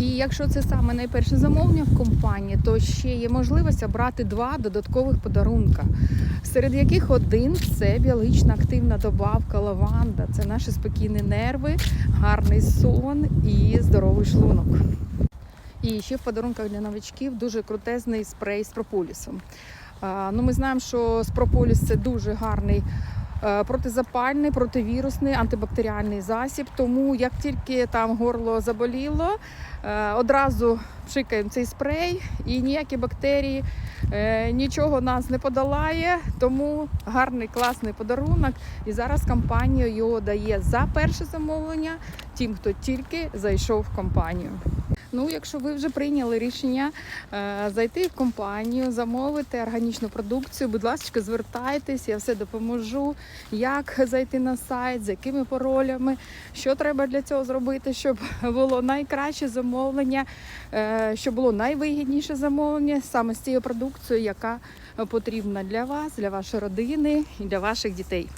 І якщо це саме найперше замовлення в компанії, то ще є можливість обрати два додаткових подарунка, серед яких один це біологічно активна добавка лаванда. Це наші спокійні нерви, гарний сон і здоровий шлунок. І ще в подарунках для новичків дуже крутезний спрей з прополісом. Ну, ми знаємо, що спрополіс це дуже гарний протизапальний, противірусний, антибактеріальний засіб. Тому як тільки там горло заболіло, е, одразу пшикаємо цей спрей і ніякі бактерії е, нічого нас не подолає. Тому гарний класний подарунок. І зараз компанія його дає за перше замовлення тим, хто тільки зайшов в компанію. Ну, якщо ви вже прийняли рішення е, зайти в компанію, замовити органічну продукцію, будь ласка, звертайтесь, я все допоможу. Як зайти на сайт, з якими паролями, що треба для цього зробити, щоб було найкраще замовлення, е, щоб було найвигідніше замовлення саме з цією продукцією, яка потрібна для вас, для вашої родини і для ваших дітей.